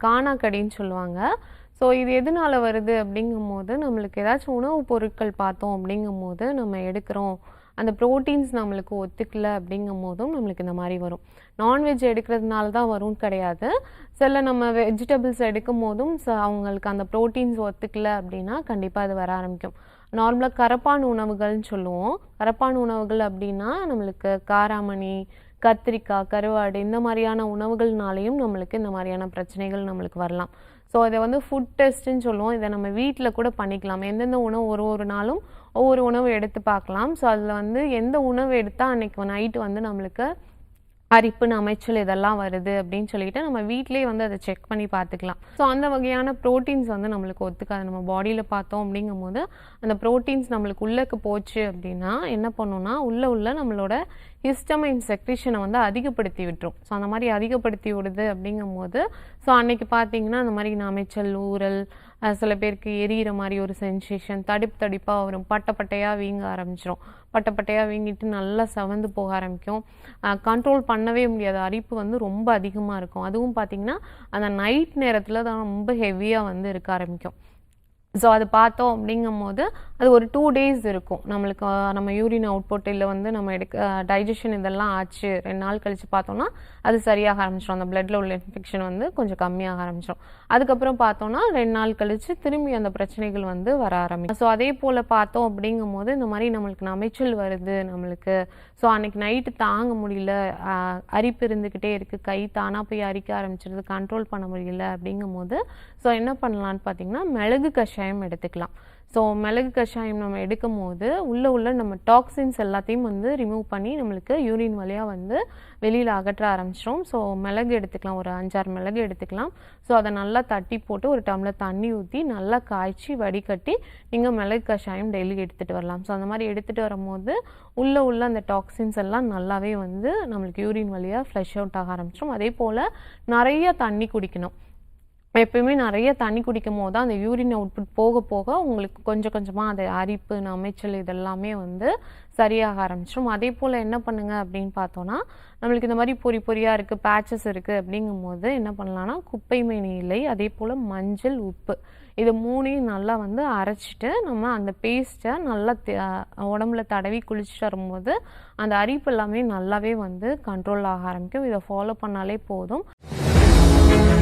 காணாக்கடின்னு சொல்லுவாங்க. ஸோ இது எதனால வருது அப்படிங்கும்போது நம்மளுக்கு ஏதாச்சும் உணவுப் பொருட்கள் பார்த்தோம் அப்படிங்கும்போது நம்ம எடுக்கிறோம். அந்த ப்ரோட்டீன்ஸ் நம்மளுக்கு ஒத்துக்கல அப்படிங்கும் போதும் நம்மளுக்கு இந்த மாதிரி வரும். நான்வெஜ் எடுக்கிறதுனால தான் வரும்னு கிடையாது. சில நம்ம வெஜிடபிள்ஸ் எடுக்கும் போதும் அவங்களுக்கு அந்த ப்ரோட்டீன்ஸ் ஒத்துக்கல அப்படின்னா கண்டிப்பாக அது வர ஆரம்பிக்கும். நார்மலாக கரப்பான் உணவுகள்னு சொல்லுவோம். கரப்பான் உணவுகள் அப்படின்னா நம்மளுக்கு காராமணி கத்திரிக்காய் கருவாடு இந்த மாதிரியான உணவுகள்னாலையும் நம்மளுக்கு இந்த மாதிரியான பிரச்சனைகள் நம்மளுக்கு வரலாம். ஸோ இதை வந்து ஃபுட் டெஸ்ட்டுன்னு சொல்லுவோம். இதை நம்ம வீட்டில் கூட பண்ணிக்கலாம். எந்தெந்த உணவு ஒரு ஒரு நாளும் ஒவ்வொரு உணவு எடுத்து பார்க்கலாம். ஸோ அதில் வந்து எந்த உணவு எடுத்தால் அன்னைக்கு நைட்டு வந்து நம்மளுக்கு அரிப்புன்னு அமைச்சல் இதெல்லாம் வருது அப்படின்னு சொல்லிட்டு நம்ம வீட்டிலேயே வந்து அதை செக் பண்ணி பார்த்துக்கலாம். ஸோ அந்த வகையான ப்ரோட்டீன்ஸ் வந்து நம்மளுக்கு ஒத்துக்காது. நம்ம பாடியில் பார்த்தோம் அப்படிங்கும்போது அந்த ப்ரோட்டீன்ஸ் நம்மளுக்கு உள்ளக்கு போச்சு அப்படின்னா என்ன பண்ணுன்னா உள்ள உள்ள நம்மளோட ஹிஸ்டமைன் செக்ரிஷனை வந்து அதிகப்படுத்தி விட்டுரும். ஸோ அந்த மாதிரி அதிகப்படுத்தி விடுது அப்படிங்கும்போது ஸோ அன்னைக்கு பார்த்தீங்கன்னா அந்த மாதிரி அமைச்சல் ஊறல் சில பேருக்கு எரியிற மாதிரி ஒரு சென்சேஷன் தடிப்பு தடிப்பாக வரும். பட்டை பட்டையாக வீங்க ஆரம்பிச்சிடும் பட்டை பட்டையாக வீங்கிட்டு நல்லா செவந்து போக ஆரம்பிக்கும். கண்ட்ரோல் பண்ணவே முடியாது. அரிப்பு வந்து ரொம்ப அதிகமாக இருக்கும். அதுவும் பார்த்தீங்கன்னா அந்த நைட் நேரத்தில் தான் ரொம்ப ஹெவியாக வந்து இருக்க ஆரம்பிக்கும். ஸோ அது பார்த்தோம் அப்படிங்கும்போது அது ஒரு டூ டேஸ் இருக்கும். நம்மளுக்கு நம்ம யூரின் அவுட்புட் இல்லை வந்து நம்ம எடுக்க டைஜஷன் இதெல்லாம் ஆச்சு ரெண்டு நாள் கழித்து பார்த்தோம்னா அது சரியாக ஆரம்பிச்சிடும் அந்த பிளட்டில் உள்ள இன்ஃபெக்ஷன் வந்து கொஞ்சம் கம்மியாக ஆரம்பிச்சிடும் அதுக்கப்புறம் பார்த்தோம்னா ரெண்டு நாள் கழித்து திரும்பி அந்த பிரச்சனைகள் வந்து வர ஆரம்பிக்கும். ஸோ அதே போல் பார்த்தோம் அப்படிங்கும்போது இந்த மாதிரி நம்மளுக்கு நமைச்சல் வருது நம்மளுக்கு. ஸோ அன்னைக்கு நைட்டு தாங்க முடியல. அரிப்பு இருந்துக்கிட்டே இருக்குது கை தானாக போய் அரிக்க ஆரம்பிச்சிருது. கண்ட்ரோல் பண்ண முடியல அப்படிங்கும்போது ஸோ என்ன பண்ணலான்னு பார்த்தீங்கன்னா மிளகு கஷாயம் எடுத்துக்கலாம். ஸோ மிளகு கஷாயம் நம்ம எடுக்கும் போது உள்ளே உள்ள நம்ம டாக்ஸின்ஸ் எல்லாத்தையும் வந்து ரிமூவ் பண்ணி நம்மளுக்கு யூரின் வழியாக வந்து வெளியில் அகற்ற ஆரம்பிச்சிடும் ஸோ மிளகு எடுத்துக்கலாம். ஒரு அஞ்சாறு மிளகு எடுத்துக்கலாம். ஸோ அதை நல்லா தட்டி போட்டு ஒரு டம்ளர் தண்ணி ஊற்றி நல்லா காய்ச்சி வடிகட்டி நீங்கள் மிளகு கஷாயம் டெய்லி எடுத்துகிட்டு வரலாம். ஸோ அந்த மாதிரி எடுத்துகிட்டு வரும்போது உள்ளே உள்ள அந்த டாக்ஸின்ஸ் எல்லாம் நல்லாவே வந்து நம்மளுக்கு யூரின் வழியாக ஃப்ளஷ் அவுட் ஆக ஆரம்பிச்சிடும் அதே போல் நிறைய தண்ணி குடிக்கணும். எப்பயுமே நிறைய தண்ணி குடிக்கும் போது தான் அந்த யூரின் அவுட்புட் போக போக உங்களுக்கு கொஞ்சம் கொஞ்சமாக அது அரிப்பு நமைச்சல் இதெல்லாமே வந்து சரியாக ஆரம்பிச்சிடும். அதே போல் என்ன பண்ணுங்க அப்படின்னு பார்த்தோன்னா நம்மளுக்கு இந்த மாதிரி பொறி பொறியாக இருக்குது பேச்சஸ் இருக்குது அப்படிங்கும்போது என்ன பண்ணலாம்னா குப்பை மேனி இலை அதே போல் மஞ்சள் உப்பு. இது மூணையும் நல்லா வந்து அரைச்சிட்டு நம்ம அந்த பேஸ்ட்டை நல்லா உடம்புல தடவி குளிச்சுட்டு வரும்போது அந்த அரிப்பு எல்லாமே நல்லாவே வந்து கண்ட்ரோல் ஆக ஆரம்பிக்கும். இதை ஃபாலோ பண்ணாலே போதும்.